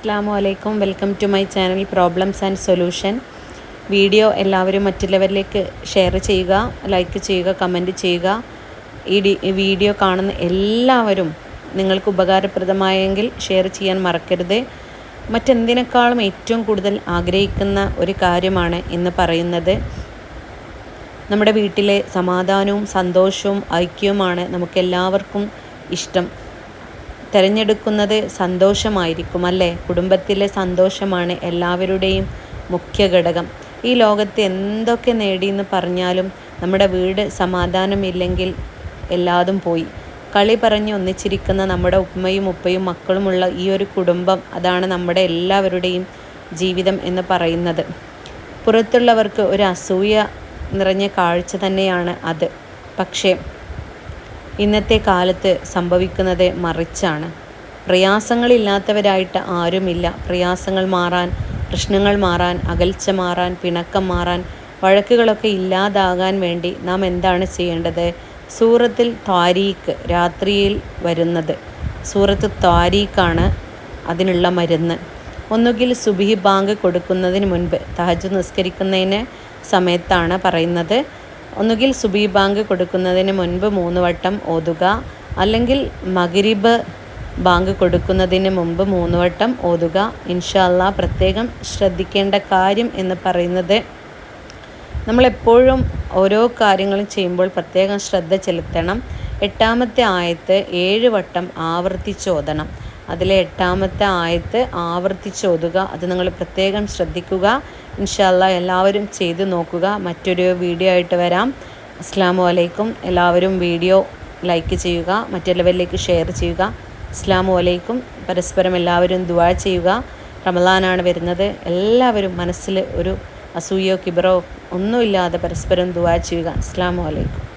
അസ്സാമു അലൈക്കും. Welcome to my channel problems and solution video എല്ലാവരും മറ്റുള്ളവരിലേക്ക് ഷെയർ ചെയ്യുക ലൈക്ക് ചെയ്യുക കമന്റ് ചെയ്യുക. ഈ വീഡിയോ കാണുന്ന എല്ലാവരും നിങ്ങൾക്ക് ഉപകാരപ്രദമായെങ്കിൽ ഷെയർ ചെയ്യാൻ മറക്കരുത്. മറ്റെന്തിനേക്കാളും ഏറ്റവും കൂടുതൽ ആഗ്രഹിക്കുന്ന ഒരു കാര്യമാണ് ഇന്ന് പറയുന്നത്. നമ്മുടെ വീട്ടിലെ സമാധാനവും സന്തോഷവും ഐക്യവുമാണ് നമുക്കെല്ലാവർക്കും ഇഷ്ടം. തിരഞ്ഞെടുക്കുന്നത് സന്തോഷമായിരിക്കും അല്ലേ കുടുംബത്തിലെ സന്തോഷമാണ് എല്ലാവരുടെയും മുഖ്യ ഘടകം. ഈ ലോകത്ത് എന്തൊക്കെ നേടിയെന്ന് പറഞ്ഞാലും നമ്മുടെ വീട് സമാധാനമില്ലെങ്കിൽ എല്ലാതും പോയി. കളി പറഞ്ഞ് ഒന്നിച്ചിരിക്കുന്ന നമ്മുടെ ഉമ്മയും ഉപ്പയും മക്കളുമുള്ള ഈ ഒരു കുടുംബം അതാണ് നമ്മുടെ എല്ലാവരുടെയും ജീവിതം എന്ന് പറയുന്നത്. പുറത്തുള്ളവർക്ക് ഒരു അസൂയ നിറഞ്ഞ കാഴ്ച തന്നെയാണ് അത്. പക്ഷേ ഇന്നത്തെ കാലത്ത് സംഭവിക്കുന്നത് മറിച്ചാണ്. പ്രയാസങ്ങളില്ലാത്തവരായിട്ട് ആരുമില്ല. പ്രയാസങ്ങൾ മാറാൻ പ്രശ്നങ്ങൾ മാറാൻ അകൽച്ച മാറാൻ പിണക്കം മാറാൻ വഴക്കുകളൊക്കെ ഇല്ലാതാകാൻ വേണ്ടി നാം എന്താണ് ചെയ്യേണ്ടത്? സൂറത്തിൽ താരീഖ് രാത്രിയിൽ വരുന്നത്. സൂറത്ത് താരീഖാണ് അതിനുള്ള മരുന്ന്. ഒന്നുകിൽ സുബിഹി ബാങ്ക് കൊടുക്കുന്നതിന് മുൻപ് തഹജ് നിസ്കരിക്കുന്നതിന് സമയത്താണ് പറയുന്നത്. ഒന്നുകിൽ സുബി ബാങ്ക് കൊടുക്കുന്നതിന് മുൻപ് മൂന്ന് വട്ടം ഓതുക അല്ലെങ്കിൽ മഗ്രിബ് ബാങ്ക് കൊടുക്കുന്നതിന് മുമ്പ് മൂന്ന് വട്ടം ഓതുക. ഇൻഷാല്ല പ്രത്യേകം ശ്രദ്ധിക്കേണ്ട കാര്യം എന്ന് പറയുന്നത് നമ്മളെപ്പോഴും ഓരോ കാര്യങ്ങളും ചെയ്യുമ്പോൾ പ്രത്യേകം ശ്രദ്ധ ചെലുത്തണം. എട്ടാമത്തെ ആയത്ത് ഏഴ് വട്ടം ആവർത്തിച്ചോതണം അതിലെ എട്ടാമത്തെ ആയത്ത് ആവർത്തിച്ചോതുക അത് നിങ്ങൾ പ്രത്യേകം ശ്രദ്ധിക്കുക. ഇൻഷാല്ല എല്ലാവരും ചെയ്ത് നോക്കുക. മറ്റൊരു വീഡിയോ ആയിട്ട് വരാം. അസ്സാമു അലൈക്കും. എല്ലാവരും വീഡിയോ ലൈക്ക് ചെയ്യുക മറ്റുള്ളവരിലേക്ക് ഷെയർ ചെയ്യുക. അസ്സാമു അലൈക്കും. പരസ്പരം എല്ലാവരും ദുവാ ചെയ്യുക. റമലാനാണ് വരുന്നത്. എല്ലാവരും മനസ്സിൽ ഒരു അസൂയോ കിബറോ ഒന്നുമില്ലാതെ പരസ്പരം ദുവാ ചെയ്യുക. അസ്സാമു അലൈക്കും.